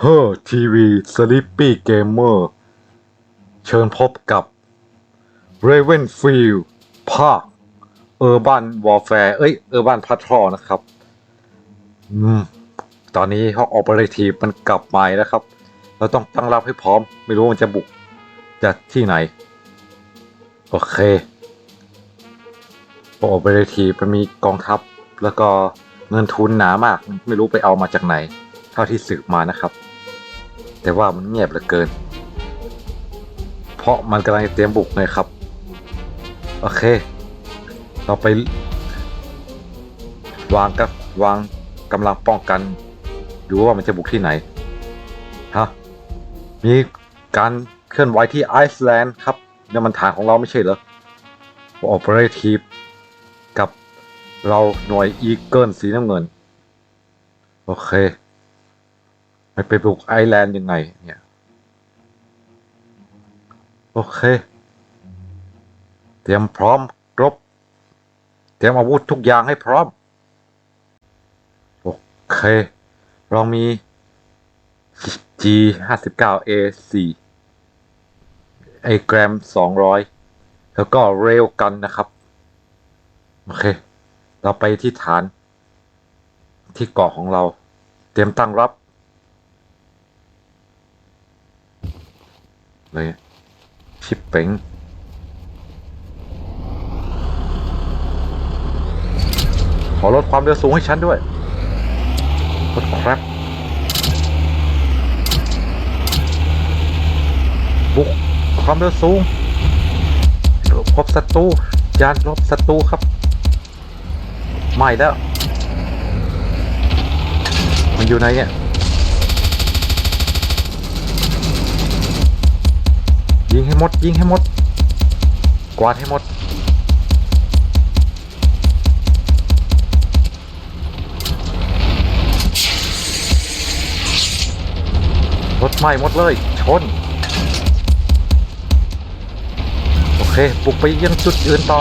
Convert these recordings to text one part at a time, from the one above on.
เฮ้อทีวีสลิปปี้เกมเมอร์เชิญพบกับ Ravenfield ภาค Urban Warfare เอ้ย Urban Patrol นะครับ อืม ตอนนี้ห้อง Operative มันกลับมาแล้วครับ เราต้องตั้งรับให้พร้อม ไม่รู้มันจะบุกจากที่ไหน โอเคห้อง Operative มันมีกองทัพ แล้วก็เงินทุนหนามาก ไม่รู้ไปเอามาจากไหน เท่าที่สืบมานะครับ แต่ว่ามันเงียบเหลือเกิน เพราะมันกำลังเตรียมบุกเลยครับ โอเค เราไป วางกับวางกำลังป้องกันดูว่ามันจะบุกที่ไหน ฮะ มีการเคลื่อนไหวที่ไอซ์แลนด์ครับนี่มันฐานของเราไม่ใช่เหรอ Operative กับเราหน่วยอีเกิลสีน้ำเงิน โอเค ไปไปบุกไอแลนด์ยังไงเนี่ย โอเค เตรียมพร้อมครบ เตรียมอาวุธทุกอย่างให้พร้อม โอเค เรามี G 5 9 A 4ไอแกรม200 แล้วก็เรลกันนะครับ โอเค เราไปที่ฐานที่เกาะของเรา เตรียมตั้งรับ เลย ชิปเป๋งขอลดความเร็วสูงให้ฉันด้วยลดครับบุกความเร็วสูงพบศัตรูยานลบศัตรูครับ ไม่แล้ว มันอยู่ไหนเนี่ย ยิงให้หมด ยิงให้หมด กวาดให้หมด รถไหม้หมดเลย ชน โอเคบุกไปยังจุดอื่นต่อ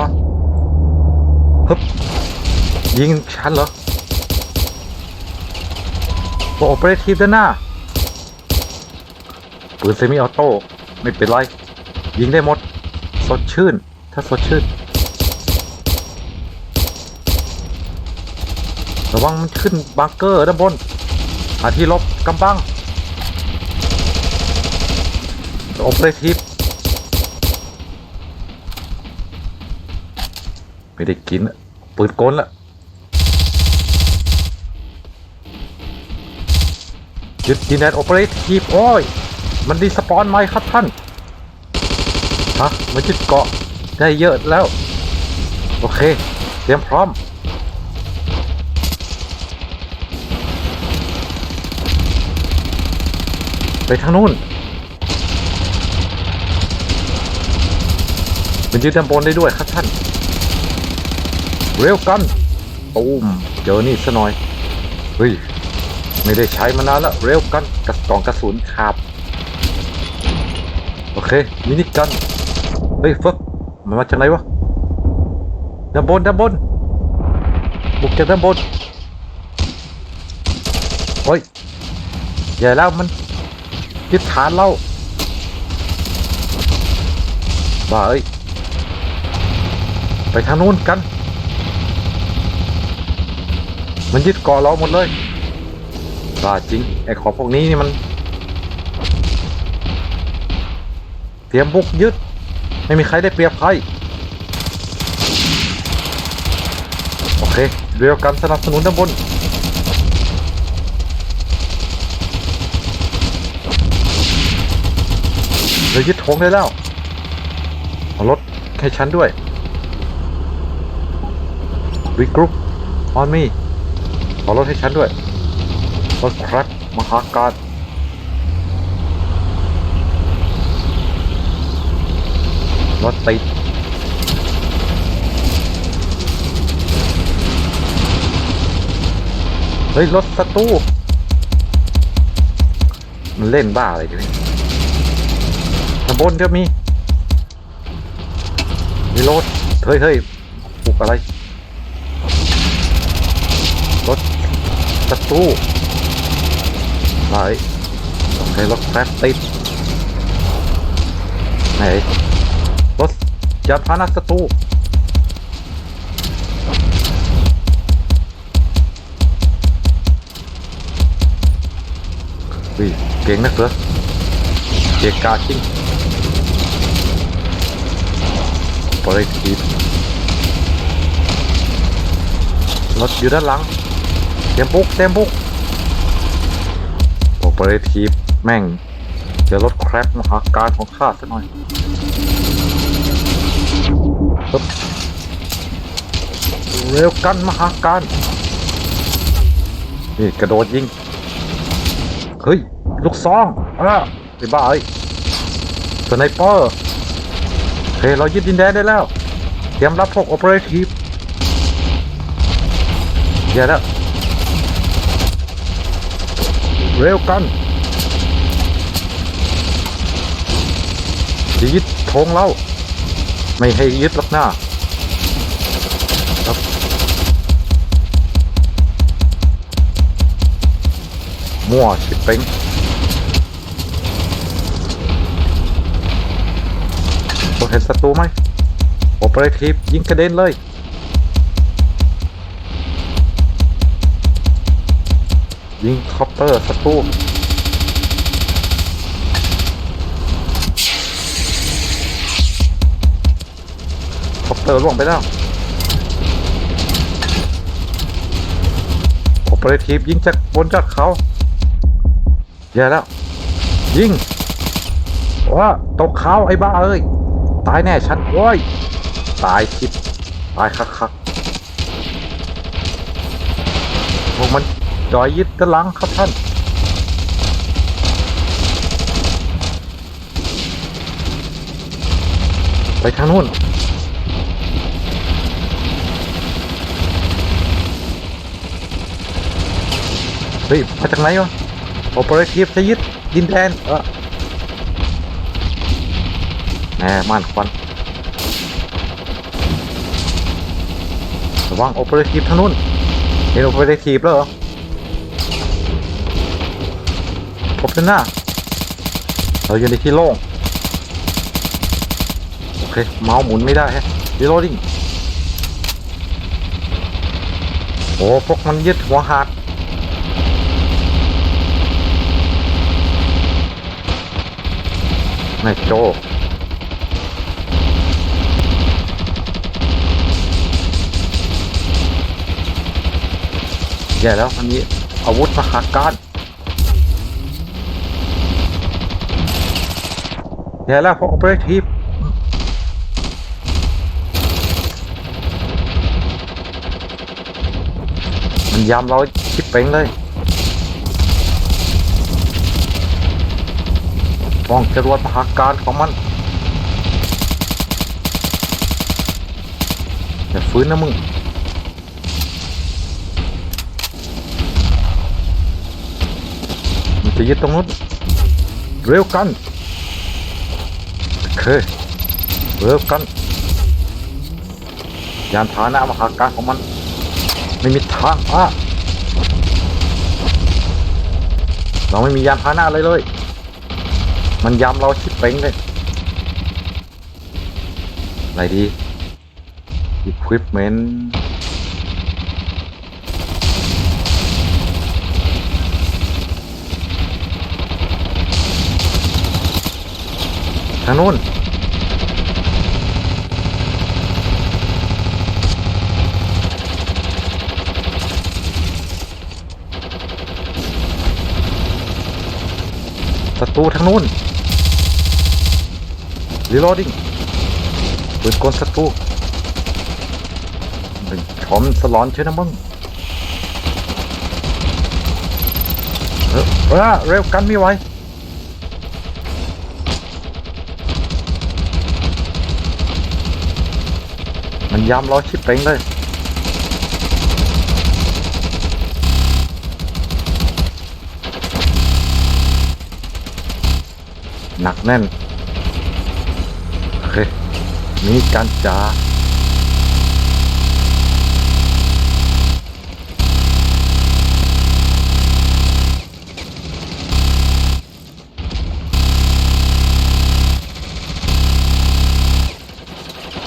ฮึบยิงฉันเหรอโอเปอเรทีฟด้านหน้าปืนเซมิออโต้ไม่เป็นไร ยิงได้หมด สดชื่น ถ้าสดชื่น ระวังมันขึ้นบังเกอร์ด้านบนหาที่ลบกำบังโอเปอเรทีฟไม่ได้กินปืนกลละยึดดินแดนโอเปอเรทีฟโอ้ย มันดีสปอนไหมครับท่าน ฮะมันยึดเกาะได้เยอะแล้ว โอเค เตรียมพร้อม ไปทางนู้นมันยึดด้านบนได้ด้วยครับท่าน เร็วกันตูมเจอนี่ซะหน่อย เฮ้ย ไม่ได้ใช้มานานแล้ว เร็วกันกระกล่องกระสุนขาดโอเค มินิกัน เฮ้ยฟึกมันมาจากไหนวะด้านบนด้านบนบุกจากด้านบนเฮ้ยใหญ่แล้วมันยึดฐานเราบ้าเอ้ยไปทางนู้นกัน มันยึดเกาะเราหมดเลยบ้าจริงไอ้ของพวกนี้นี่มัน เตรียมบุกยึด ไม่มีใครได้เปรียบใคร โอเค เรียวกันสนับสนุนด้านบน เรายึดธงได้แล้วเอารถให้ฉันด้วยวิกรุ๊ปออนมีขอรถให้ฉันด้วยรถครับมหาการ รถติดเฮ้ย รถศัตรูมันเล่นบ้าอะไรกันเนี่ข้างบนก็มี มีรถ เฮ้ยเฮ้ยปลุกอะไร รถศัตรูไปให้รถแฟบติดไหน ถยานพานะศัตรูวิเก่งนักเหรอเกียร์กาจริงบริทีรถอยู่ด้านหลังเตรียมปุ๊กเตรียมปุ๊กโอเปอเรทีฟแม่งเจอรถแครปมหาการของข้าซะหน่อย ปึ๊บเร็วกันมหาการนี่กระโดดยิง เฮ้ย ลูกซองอะไอ้บ้าไอ้สไนเปอร์เฮ้ยเรายึดดินแดนได้แล้ว เตรียมรับพวกโอเปอเรทีฟเดี๋ยวแล้วเร็วกันยึดธงเรา ไม่ให้ยึดหรอกหน้าครับมั่วชิบเป้งผมเห็นศัตรูไหมโอเปอเรทีฟยิงกระเด็นเลยยิงคอปเตอร์ศัตรู คอปเตอร์ล่วงไปแล้วโอเปอเรทีฟยิงจากบนจากเขาแย่แล้ว ยิงว่าตกเขาไอ้บ้าเอ้ย ตายแน่ฉันโว้ย ตายชิบตายคักคักพวกมันจอยยึดกระลังครับท่านไปทางนู้น เฮ้ย มาจากไหนวะโอเปอเรทีฟจะยึดดินแดนเออแหมม่านควันระวังโอเปอเรทีฟทางนู้นเห็นโอเปอเรทีฟแล้วเหรอพบกันหน้าเราอยู่ในที่โล่งโอเค เมาส์หมุนไม่ได้ฮะรีโหลดิ้งโอ้พวกมันยึดหัวหา ดนายโจแย่แล้วมันมีอาวุธมหาการแย่แล้วพวก operative มันยำเราชิบเป่งเลย ป้องจรวดมหาการของมันอย่าฟื้นนะมึงมันจะยึดตรงนู้นเร็วกันโอเคเร็วกัน ยานพาหนะมหาการของมัน ไม่มีทางอะเราไม่มียานพาหนะอะไรเลย มันย้ำเราชิบเป่งเลย อะไรดี equipment ทางนู้นศัตรูทางนู้น reloading ปืนกลศัตรูเป็นชอมสลอนเช่นะมึงเออเออเร็วกันไม่ไหวมันยำล้อชิบเป่งเลยหนักแน่น นี้กันจ้า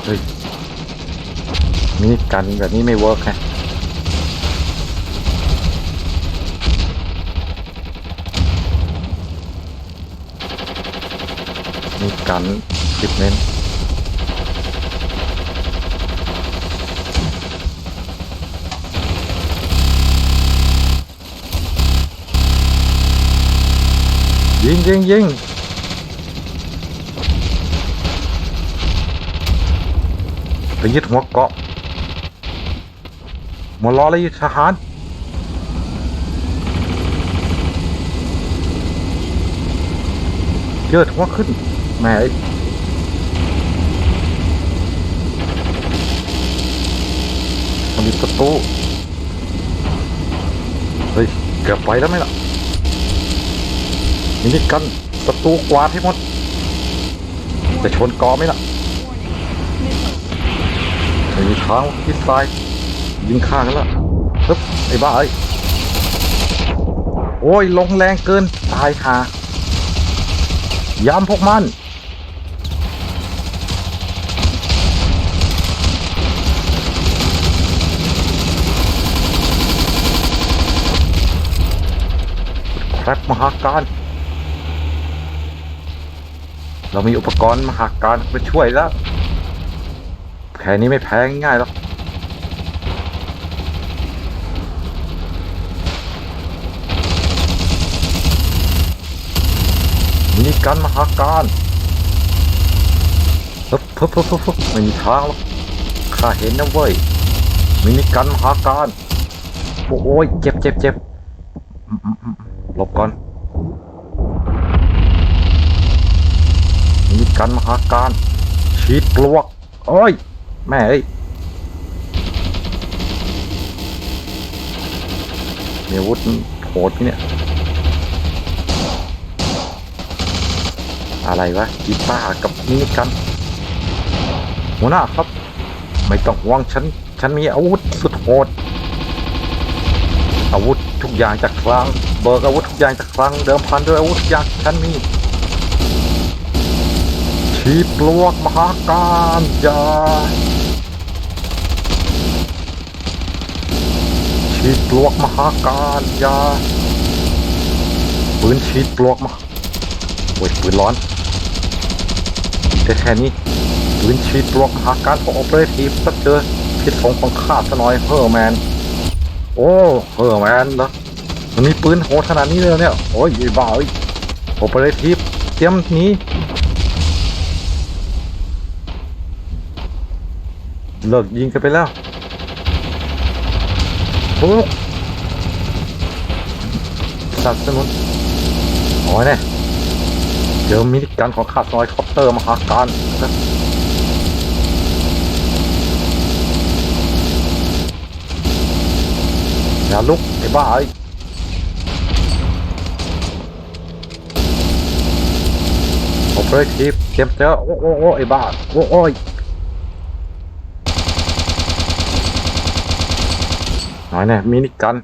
เฮ้ยนี่กันแบบนี้ไม่เวิร์กฮะมีกันสิบเมตร ยิงยิงยิงไปยึดหัวเกาะมารอเลยทหารเยิดหัวขึ้นแม่มันมีประตูเฮ้ยเกือบไปแล้วไหมล่ะ มินิกันประตูกวาดให้หมด จะชนกอไหมล่ะไม่มีทางทิศซ้าย ยิงข้างกันล้วฮึบไอ้บ้าเอ้โอ้ยลงแรงเกิน ตายหายามพวกมันครับมหาการ เรามีอุปกรณ์มหาการมาช่วยแล้วแค่นี้ไม่แพ้ง่ายหรอกมินิกันมหาการเพิ่บเพิ่บเพิ่บเพิ่บไม่มีทางหรอกข้าเห็นนะเว้ยมินิกันมหาการโอ้ยเจ็บเจ็บเจ็บหลบก่อน มินิกันมหาการชีดปลวก โอ้ย แม่เอ้ยมีอาวุธโหดนี่เนี่ย อะไรวะกีตาร์กับนี่กันหัวหน้าครับ ไม่ต้องห่วงฉัน ฉันมีอาวุธสุดโหด อาวุธทุกอย่างจากคลัง เบิกอาวุธทุกอย่างจากคลัง เดิมพันด้วยอาวุธทุกอย่างฉันมี ชีปลวกมหาการยาชีปลวกมหาการยาปืนชีปลวกมาโอ้ยปืนร้อนแต่แค่นี้ปืนชีปลวกมหาการของออเปอเรทีฟสักเจอพิษสงของข้าซะหน่อยเฮอร์แมน โอ้เฮอร์แมนเหรอมันมีปืนโหดขนาดนี้เลยเนี่ยโอ้ยไอ้บ้าออเปอเรทีฟเตรียมหนี เลิกยิงกันไปแล้วโอ้สัตว์สนุนโอ้ยเนี่ยเจอมินิกันของข้าซอยคอปเตอร์มาหาการนะอย่าลุกไอ้บ้าไอ้โอเปอเรทีฟเตรียมเจอโอ้โอ้โอ้ไอ้บ้าโอ้โอ้ ยน้อยแน่มินิกัน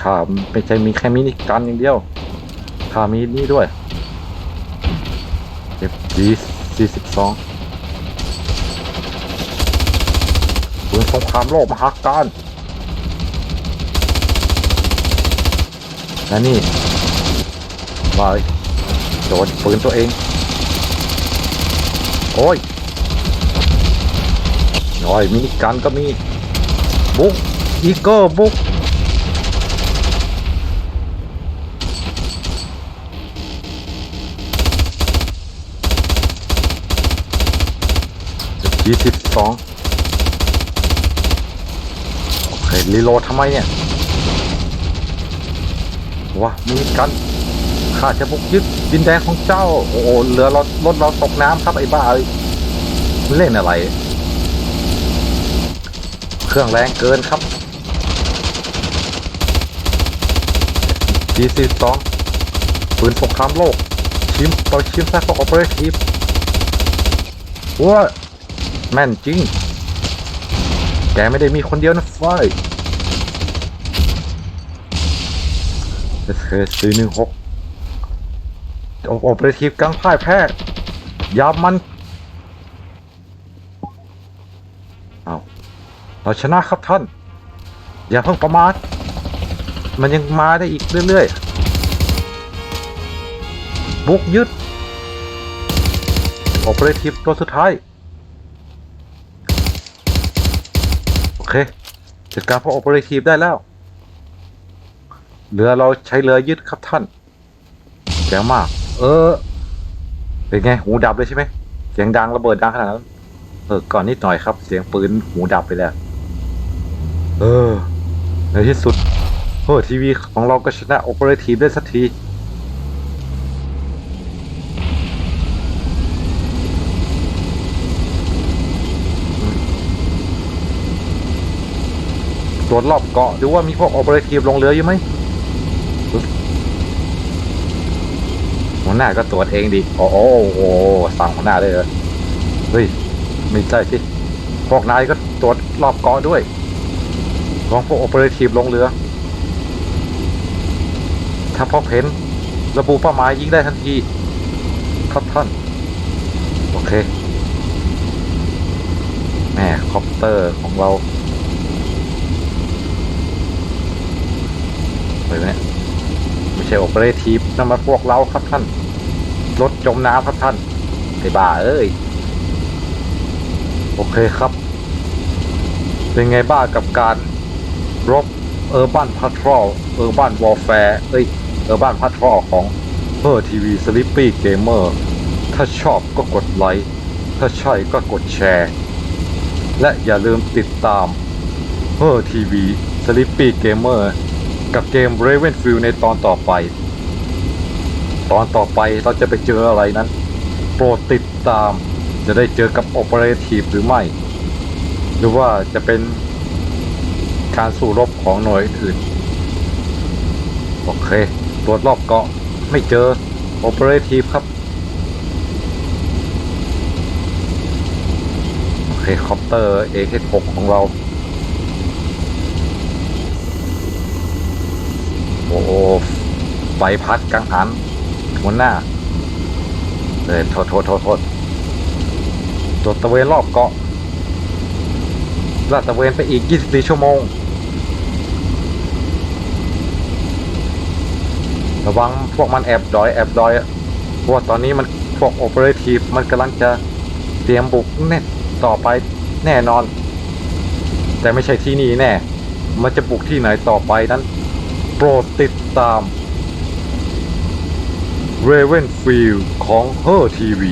ข้าไม่ใช่มีแค่มินิกันอย่างเดียวข้ามีนี่ด้วยเก็บดีซีสิบสองปืนสงครามโลกมหาการและนี่ว่าโดนปืนตัวเอง โอ้ย โอ้ยมินิกันก็มีบุกอีโก้บุกยี่สิบสองโอเครีโหลดทำไมเนี่ยว้ามินิกันข้าจะบุกยึดดินแดนของเจ้า โอ้โหเรือเรารถเราตกน้ำครับไอ้บ้าเอ้ยเล่นอะไร เครื่องแรงเกินครับ G42 ปืนสงครามโลก ชิมต่อชิมแท้ของ o อ e r a t i v e ว่าแม่นจริง แกไม่ได้มีคนเดียวนะไฟเอสเคสี่หนึ่งหกโอเปอเรทีฟกลางพ่ายแพ้ยามัน เอา เราชนะครับท่าน อย่าเพิ่งประมาทมันยังมาได้อีกเรื่อยๆ บุกยึดโอเปอเรทีฟตัวสุดท้าย โอเคจัดการพวกโอเปอเรทีฟได้แล้ว เรือเราใช้เรือยึดครับท่านแจ๋วมาก เออ เป็นไง หูดับเลยใช่ไหมเสียงดังระเบิดดังขนาดนั้น เออ ก่อนนิดหน่อยครับ เสียงปืนหูดับไปแล้ว เออ ในที่สุดโอ้ทีวีของเราก็ชนะโอเปอเรทีฟได้สักที ตรวจรอบเกาะดูว่ามีพวกโอเปอเรทีฟลงเรืออยู่ไหมหัวหน้าก็ตรวจเองดิ โอ้โหโอ้โหสั่งหัวหน้าเลยเหรอเฮ้ย ไม่ใช่สิพวกนายก็ตรวจรอบเกาะด้วย ลองพวกโอเปอเรทีฟลงเรือถ้าพบเห็นระบุเป้าหมายยิงได้ทันทีครับท่าน โอเค แม่คอปเตอร์ของเราไปไหมเนี่ยไม่ใช่โอเปอเรทีฟนั่นมันพวกเราครับท่าน รถจมน้ำครับท่านไอ้บ้าเอ้ย โอเคครับ เป็นไงบ้างกับการ รบเออร์บันพัทรอลเออร์บันวอลแฟร์เอ้ยเออร์บันพัทรอลของเพอร์ทีวีสลิปปี้เกมเมอร์ถ้าชอบก็กดไลค์ถ้าใช่ก็กดแชร์ และอย่าลืมติดตามเ e อร์ทีวีสลิปปี้เกมเมอร์กับเกม Ravenfield ในตอนต่อไป ตอนต่อไปเราจะไปเจออะไรนั้น โปรดติดตามจะได้เจอกับ Operative หรือไม่ หรือว่าจะเป็น การสู้รบของหน่วยอื่น โอเค ตรวจรอบเกาะไม่เจอ Operative ครับ โอเคคอปเตอร์ A6 ของเรา โอ้โหไฟพัดกังหันหัวหน้าเออโทษโทษโทษโทษตรวจตะเวนรอบเกาะลาดตะเวนไปอีก 24 ชั่วโมง ระวังพวกมันแอบดอยแอบดอยอะเพราะว่าตอนนี้มันพวกโอเปอเรทีฟมันกำลังจะเตรียมบุกแน่ต่อไปแน่นอน แต่ไม่ใช่ที่นี่แน่ มันจะบุกที่ไหนต่อไปนั้น โปรดติดตาม Ravenfield ของ h e r TV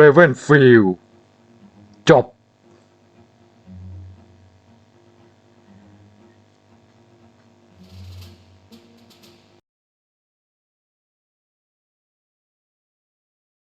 เรเวนฟิลด์จบ